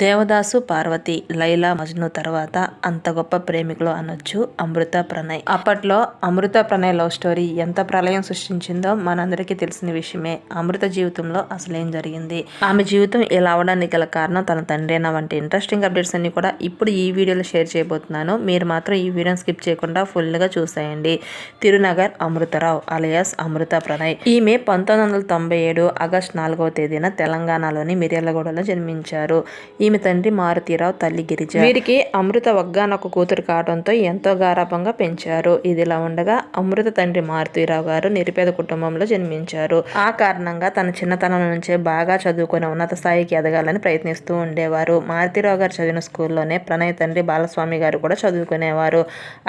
దేవదాసు పార్వతి లైలా మజ్ను తర్వాత అంత గొప్ప ప్రేమికులు అనొచ్చు అమృత ప్రణయ్. అప్పట్లో అమృత ప్రణయ్ లవ్ స్టోరీ ఎంత ప్రళయం సృష్టించిందో మనందరికీ తెలిసిన విషయమే. అమృత జీవితంలో అసలు ఏం జరిగింది? ఆమె జీవితం ఇలా అవడానికి గల కారణం తన తండ్రేనా వంటి ఇంట్రెస్టింగ్ అప్డేట్స్ అన్ని కూడా ఇప్పుడు ఈ వీడియోలో షేర్ చేయబోతున్నాను. మీరు మాత్రం ఈ వీడియోని స్కిప్ చేయకుండా ఫుల్గా చూసేయండి. తిరునగర్ అమృతరావు అలియాస్ అమృత ప్రణయ్. ఈమె పంతొమ్మిది వందల తొంభై ఏడు ఆగస్టు నాలుగవ తేదీన తెలంగాణలోని మిర్యాలగూడలో జన్మించారు. ఈమె తండ్రి మారుతీరావు తల్లి గిరిజ. వీరికి అమృత ఒగ్గానొక్క కూతురు కావడంతో ఎంతో గారాభంగా పెంచారు. ఇదిలా ఉండగా అమృత తండ్రి మారుతీరావు గారు నిరుపేద కుటుంబంలో జన్మించారు. ఆ కారణంగా తన చిన్నతనం నుంచే బాగా చదువుకుని ఉన్నత స్థాయికి ఎదగాలని ప్రయత్నిస్తూ ఉండేవారు. మారుతీరావు గారు చదివిన స్కూల్లోనే ప్రణయ్ తండ్రి బాలస్వామి గారు కూడా చదువుకునేవారు.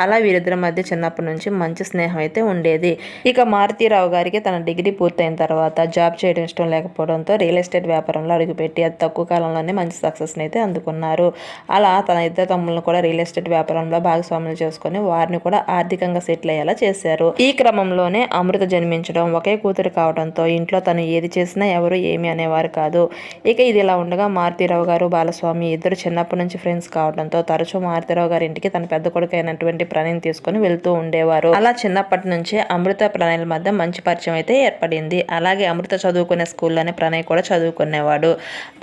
అలా వీరిద్దరి మధ్య చిన్నప్పటి నుంచి మంచి స్నేహం అయితే ఉండేది. ఇక మారుతీరావు గారికి తన డిగ్రీ పూర్తయిన తర్వాత జాబ్ చేయడం ఇష్టం లేకపోవడంతో రియల్ ఎస్టేట్ వ్యాపారంలో అడుగుపెట్టి అది తక్కువ కాలంలోనే మంచి సక్సెస్ సక్సెస్ని అయితే అందుకున్నారు. అలా తన ఇద్దరు తమ్ములను కూడా రియల్ ఎస్టేట్ వ్యాపారంలో భాగస్వాములు చేసుకుని వారిని కూడా ఆర్థికంగా సెటిల్ అయ్యేలా చేశారు. ఈ క్రమంలోనే అమృత జన్మించడం ఒకే కూతురు కావడంతో ఇంట్లో తను ఏది చేసినా ఎవరు ఏమి అనేవారు కాదు. ఇక ఇది ఇలా ఉండగా మారుతీరావు గారు బాలస్వామి ఇద్దరు చిన్నప్పటి నుంచి ఫ్రెండ్స్ కావడంతో తరచూ మారుతీరావు గారి ఇంటికి తన పెద్ద కొడుకు అయినటువంటి ప్రణయం తీసుకొని వెళ్తూ ఉండేవారు. అలా చిన్నప్పటి నుంచే అమృత ప్రణయల మధ్య మంచి పరిచయం అయితే ఏర్పడింది. అలాగే అమృత చదువుకునే స్కూల్లోనే ప్రణయ్ కూడా చదువుకునేవాడు.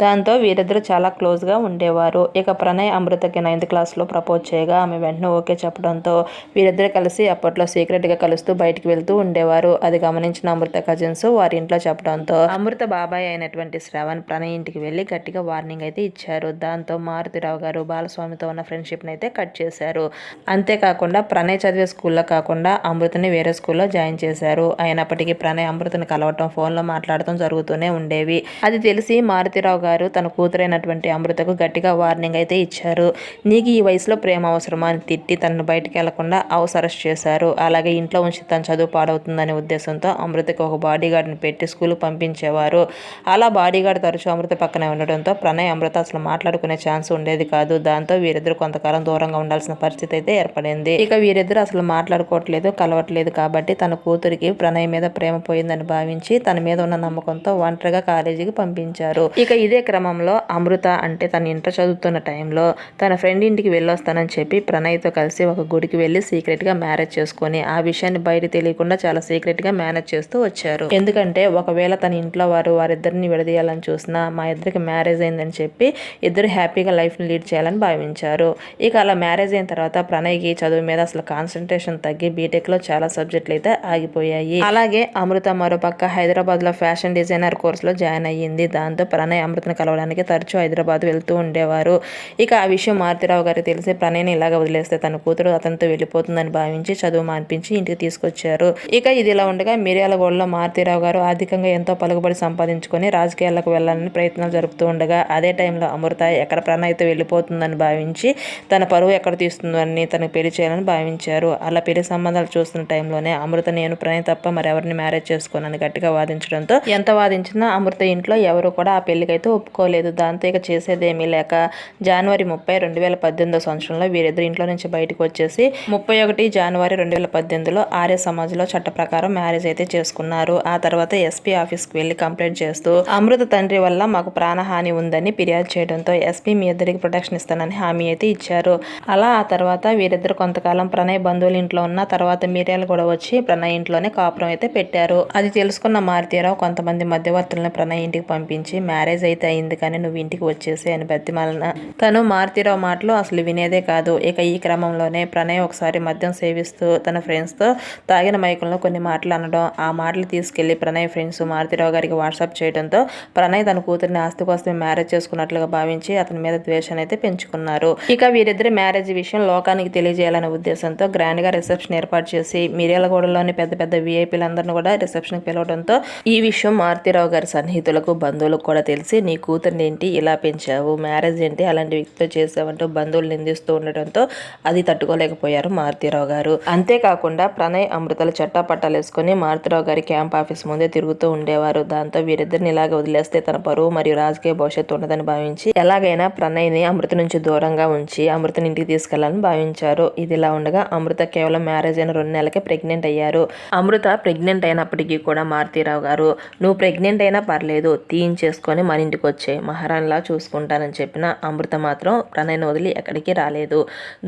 దాంతో వీరిద్దరు చాలా క్లోజ్గా ఉండేవారు. ఇక ప్రణయ్ అమృతకి నైన్త్ క్లాస్లో ప్రపోజ్ చేయగా ఆమె వెంటనే ఓకే చెప్పడంతో వీరిద్దరు కలిసి అప్పట్లో సీక్రెట్గా కలుస్తూ బయటికి వెళ్తూ ఉండేవారు. అది గమనించిన అమృత కజిన్స్ వారి ఇంట్లో చెప్పడంతో అమృత బాబాయ్ అయినటువంటి శ్రవణ్ ప్రణయ్ ఇంటికి వెళ్ళి గట్టిగా వార్నింగ్ అయితే ఇచ్చారు. దాంతో మారుతిరావు గారు బాలస్వామితో ఉన్న ఫ్రెండ్షిప్ని అయితే కట్ చేశారు. అంతేకాకుండా ప్రణయ్ చదివే స్కూల్లో కాకుండా అమృతని వేరే స్కూల్లో జాయిన్ చేశారు. అయినప్పటికీ ప్రణయ్ అమృతని కలవటం ఫోన్లో మాట్లాడటం జరుగుతూనే ఉండేవి. అది తెలిసి మారుతిరావు గారు తన కూతురైనటువంటి అమృతకు గట్టిగా వార్నింగ్ అయితే ఇచ్చారు. నీకు ఈ వయసులో ప్రేమ అవసరమా? అని తిట్టి తనను బయటికి వెళ్ళకుండా హౌస్ అరెస్ట్ చేశారు. అలాగే ఇంట్లో ఉంచి తన చదువు పాడవుతుందనే ఉద్దేశంతో అమృతకు ఒక బాడీ గార్డ్ని పెట్టి స్కూల్కి పంపించేవారు. అలా బాడీగార్డ్ తరచూ అమృత పక్కనే ఉండడంతో ప్రణయ్ అమృత అసలు మాట్లాడుకునే ఛాన్స్ ఉండేది కాదు. దాంతో వీరిద్దరు కొంతకాలం దూరంగా ఉండాల్సిన పరిస్థితి అయితే ఏర్పడింది. ఇక వీరిద్దరు అసలు మాట్లాడుకోవట్లేదు కలవట్లేదు కాబట్టి తన కూతురికి ప్రణయ్ మీద ప్రేమ పోయిందని భావించి తన మీద ఉన్న నమ్మకంతో ఒంటరిగా కాలేజీకి పంపించారు. ఇక ఇదే క్రమంలో అమృత అంటే తన ఇంటర్ చదువుతున్న టైంలో తన ఫ్రెండ్ ఇంటికి వెళ్ళొస్తానని చెప్పి ప్రణయ్తో కలిసి ఒక గుడికి వెళ్ళి సీక్రెట్గా మ్యారేజ్ చేసుకొని ఆ విషయాన్ని బయట తెలియకుండా చాలా సీక్రెట్గా మేనేజ్ చేస్తూ వచ్చారు. ఎందుకంటే ఒకవేళ తన ఇంట్లో వారు వారిద్దరిని విడదీయాలని చూసినా మా ఇద్దరికి మ్యారేజ్ అయిందని చెప్పి ఇద్దరు హ్యాపీగా లైఫ్ని లీడ్ చేయాలని భావించారు. ఇక అలా మ్యారేజ్ అయిన తర్వాత ప్రణయ్కి చదువు మీద అసలు కాన్సన్ట్రేషన్ తగ్గి బీటెక్లో చాలా సబ్జెక్టులు అయితే ఆగిపోయాయి. అలాగే అమృత మరోపక్క హైదరాబాద్లో ఫ్యాషన్ డిజైనర్ కోర్సులో జాయిన్ అయ్యింది. దాంతో ప్రణయ్ అమృతను కలవడానికి తరచూ హైదరాబాద్ వెళ్తూ ఉండేవారు. ఇక ఆ విషయం మారుతిరావు గారికి తెలిసి ప్రణయ్ని ఇలాగ వదిలేస్తే తన కూతురు అతనితో వెళ్ళిపోతుందని భావించి చదువు మానిపించి ఇంటికి తీసుకొచ్చారు. ఇక ఇది ఇలా ఉండగా మిర్యాలగూడలో మారుతిరావు గారు ఆర్థికంగా ఎంతో పలుకుబడి సంపాదించుకొని రాజకీయాలకు వెళ్ళాలని ప్రయత్నాలు జరుపుతూ ఉండగా అదే టైంలో అమృత ఎక్కడ ప్రణయ్తో వెళ్ళిపోతుందని భావించి తన పరువు ఎక్కడ తీస్తుందని తనకు పెళ్ళి చేయాలని భావించారు. అలా పెళ్ళి సంబంధాలు చూస్తున్న టైంలోనే అమృత నేను ప్రణయ్ తప్ప మరెవరిని మ్యారేజ్ చేసుకోనని గట్టిగా వాదించడంతో ఎంత వాదించినా అమృత ఇంట్లో ఎవరు కూడా ఆ పెళ్ళికైతే ఒప్పుకోలేదు. దాంతో ఇక చేసేదేమీ లేక జనవరి ముప్పై రెండు వేల పద్దెనిమిదో సంవత్సరంలో వీరిద్దరు ఇంట్లో నుంచి బయటకు వచ్చేసి ముప్పై ఒకటి జనవరి రెండు వేల పద్దెనిమిదిలో ఆర్య సమాజ్లో చట్ట ప్రకారం మ్యారేజ్ అయితే చేసుకున్నారు. ఆ తర్వాత ఎస్పీ ఆఫీస్కి వెళ్ళి కంప్లైంట్ చేస్తూ అమృత తండ్రి వల్ల మాకు ప్రాణహాని ఉందని ఫిర్యాదు చేయడంతో ఎస్పీ మీ ఇద్దరికి ప్రొటెక్షన్ ఇస్తానని హామీ అయితే ఇచ్చారు. అలా ఆ తర్వాత వీరిద్దరు కొంతకాలం ప్రణయ్ బంధువుల ఇంట్లో ఉన్న తర్వాత మీరియాలు కూడా వచ్చి ప్రణయ్ ఇంట్లోనే కాపురం అయితే పెట్టారు. అది తెలుసుకున్న మారుతీరావు కొంతమంది మధ్యవర్తులను ప్రణయ్ ఇంటికి పంపించి మ్యారేజ్ అయితే అయింది కానీ నువ్వు ఇంటికి వచ్చేసి అని బతిమాలన. తను మారుతీరావు మాటలు అసలు వినేదే కాదు. ఇక ఈ క్రమంలోనే ప్రణయ్ ఒకసారి మద్యం సేవిస్తూ తన ఫ్రెండ్స్తో తాగిన మైకుల్లో కొన్ని మాటలు అనడం ఆ మాటలు తీసుకెళ్ళి ప్రణయ్ ఫ్రెండ్స్ మారుతీరావు గారికి వాట్సాప్ చేయడంతో ప్రణయ్ తన కూతురిని ఆస్తి కోసమే మ్యారేజ్ చేసుకున్నట్లుగా భావించి అతని మీద ద్వేషాన్ని అయితే పెంచుకున్నారు. ఇక వీరిద్దరి మ్యారేజ్ విషయం లోకానికి తెలియజేయాలనే ఉద్దేశంతో గ్రాండ్గా రిసెప్షన్ ఏర్పాటు చేసి మిర్యాలగూడలోని పెద్ద పెద్ద వీఐపీలందరినీ కూడా రిసెప్షన్ పిలవడంతో ఈ విషయం మారుతీరావు గారి సన్నిహితులకు బంధువులకు కూడా తెలిసి నీ కూతురిని ఏంటి ఇలా పెంచావు మ్యారేజ్ ఏంటి? అలాంటి వ్యక్తితో చేసావంటూ బంధువులు నిందిస్తూ ఉండడంతో అది తట్టుకోలేకపోయారు మారుతీరావు గారు. అంతేకాకుండా ప్రణయ్ అమృతలు చట్టా పట్టాలు వేసుకుని మారుతీరావు గారి క్యాంప్ ఆఫీస్ ముందే తిరుగుతూ ఉండేవారు. దాంతో వీరిద్దరిని ఇలాగ వదిలేస్తే తన పరువు మరియు రాజకీయ భవిష్యత్తు ఉండదని భావించి ఎలాగైనా ప్రణయ్ని అమృత నుంచి దూరంగా ఉంచి అమృతని ఇంటికి తీసుకెళ్ళాలని భావించారు. ఇదిలా ఉండగా అమృత కేవలం మ్యారేజ్ అయిన రెండు నెలలకే ప్రెగ్నెంట్ అయ్యారు. అమృత ప్రెగ్నెంట్ అయినప్పటికీ కూడా మారుతీరావు గారు నువ్వు ప్రెగ్నెంట్ అయినా పర్లేదు తీయించేసుకొని మన ఇంటికి వచ్చే మహారాణిలా చూసుకుంటా తీసుకుంటానని చెప్పిన అమృత మాత్రం ప్రణయ్ని వదిలి ఎక్కడికి రాలేదు.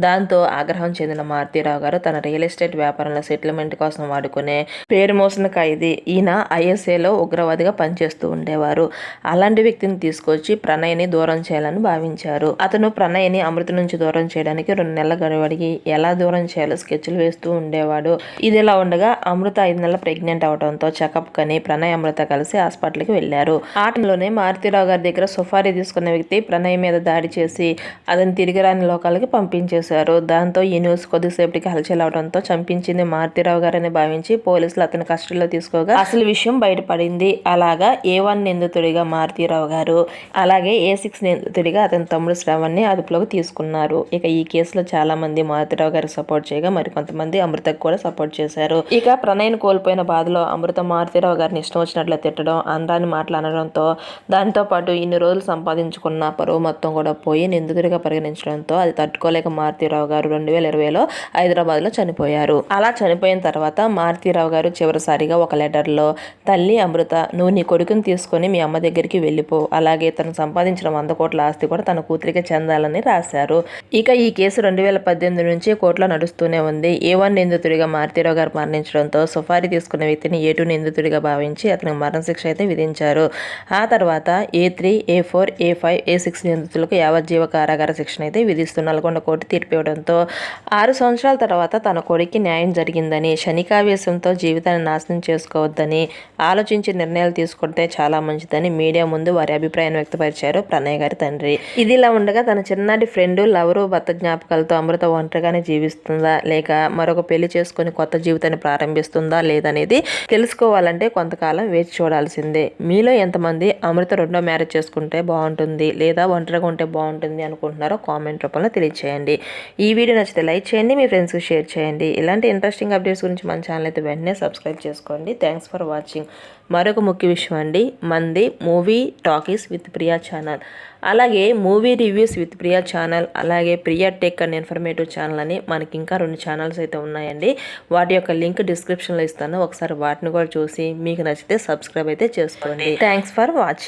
దాంతో ఆగ్రహం చెందిన మారుతీరావు గారు తన రియల్ ఎస్టేట్ వ్యాపారంలో సెటిల్మెంట్ కోసం వాడుకునే పేరు మోసిన ఖైదీ ఈయన ఐఎస్ఏలో ఉగ్రవాదిగా పనిచేస్తూ ఉండేవారు. అలాంటి వ్యక్తిని తీసుకొచ్చి ప్రణయ్ని దూరం చేయాలని భావించారు. అతను ప్రణయ్ని అమృత నుంచి దూరం చేయడానికి రెండు నెలల గడువడికి ఎలా దూరం చేయాలో స్కెచ్లు వేస్తూ ఉండేవాడు. ఇది ఇలా ఉండగా అమృత ఐదు నెలల ప్రెగ్నెంట్ అవడంతో చెకప్ కని ప్రణయ్ అమృత కలిసి హాస్పిటల్కి వెళ్ళారు ఆ టైంలోనే మారుతీరావు గారి దగ్గర సుఫారీ తీసుకున్న వ్యక్తి ప్రణయ్ మీద దాడి చేసి అతను తిరిగిరాని లోకాలకి పంపించేశారు. దాంతో ఈ న్యూస్ కొద్దిసేపటికి హల్చల్ అవడంతో చంపించింది మారుతిరావు గారని భావించి పోలీసులు అతని కస్టడీలో తీసుకోగా అసలు విషయం బయటపడింది. అలాగా ఏ వన్ నిందితుడిగా మారుతీరావు గారు అలాగే ఏ సిక్స్ నిందితుడిగా అతని తమ్ముడు శ్రవణ్ని అదుపులోకి తీసుకున్నారు. ఇక ఈ కేసులో చాలా మంది మారుతిరావు గారు సపోర్ట్ చేయగా మరికొంతమంది అమృతకు కూడా సపోర్ట్ చేశారు. ఇక ప్రణయ్ని కోల్పోయిన బాధలో అమృత మారుతీరావు గారిని ఇష్టం వచ్చినట్లు తిట్టడం అందాన్ని మాట్లాడడంతో దానితో పాటు ఇన్ని రోజులు సంపాదించుకున్న పరువు మొత్తం కూడా పోయి నిందితుడిగా పరిగణించడంతో అది తట్టుకోలేక మారుతీరావు గారు రెండు వేల ఇరవైలో హైదరాబాద్లో చనిపోయారు. అలా చనిపోయిన తర్వాత మారుతీరావు గారు చివరిసారిగా ఒక లెటర్లో తల్లి అమృత నువ్వు నీ కొడుకుని తీసుకొని మీ అమ్మ దగ్గరికి వెళ్ళిపో. అలాగే తను సంపాదించిన వంద కోట్ల ఆస్తి కూడా తన కూతురికి చెందాలని రాశారు. ఇక ఈ కేసు రెండు వేల పద్దెనిమిది నుంచి కోర్టులో నడుస్తూనే ఉంది. ఏ వన్ నిందితుడిగా మారుతీరావు గారు మరణించడంతో సుఫారీ తీసుకున్న వ్యక్తిని ఏ టూ నిందితుడిగా భావించి అతనికి మరణశిక్ష అయితే విధించారు. ఆ తర్వాత A three A four A five A six నిందితులకు యావజ్జీవ కారాగార శిక్షణ అయితే విధిస్తూ నల్గొండ కోర్టు తీర్పు ఇవ్వడంతో ఆరు సంవత్సరాల తర్వాత తన కొడుక్కి న్యాయం జరిగిందని శనికావేశంతో జీవితాన్ని నాశనం చేసుకోవద్దని ఆలోచించి నిర్ణయాలు తీసుకుంటే చాలా మంచిదని మీడియా ముందు వారి అభిప్రాయాన్ని వ్యక్తపరిచారు ప్రణయ్ గారి తండ్రి. ఇదిలా ఉండగా తన చిన్నటి ఫ్రెండ్ లవరు భర్త జ్ఞాపకాలతో అమృత ఒంటరిగానే జీవిస్తుందా లేక మరొక పెళ్ళి చేసుకొని కొత్త జీవితాన్ని ప్రారంభిస్తుందా లేదనేది తెలుసుకోవాలంటే కొంతకాలం వేచి చూడాల్సిందే. మీలో ఎంతమంది అమృత రెండో మ్యారేజ్ చేసుకుంటే బాగుంటుంది? లేదా ఒంటరిగా ఉంటే బాగుంటుంది అనుకుంటున్నారో కామెంట్ రూపంలో తెలియచేయండి. ఈ వీడియో నచ్చితే లైక్ చేయండి మీ ఫ్రెండ్స్కి షేర్ చేయండి. ఇలాంటి ఇంట్రెస్టింగ్ అప్డేట్స్ గురించి మన ఛానల్ అయితే వెంటనే సబ్స్క్రైబ్ చేసుకోండి. థ్యాంక్స్ ఫర్ వాచింగ్ మరొక ముఖ్య విషయం అండి మంది movie talkies with Priya channel అలాగే movie reviews with Priya channel అలాగే Priya tech and informative channel అని మనకి ఇంకా రెండు ఛానల్స్ అయితే ఉన్నాయండి. వాటి యొక్క లింక్ డిస్క్రిప్షన్లో ఇస్తాను. ఒకసారి వాటిని కూడా చూసి మీకు నచ్చితే సబ్స్క్రైబ్ అయితే చేసుకోండి. Thanks for watching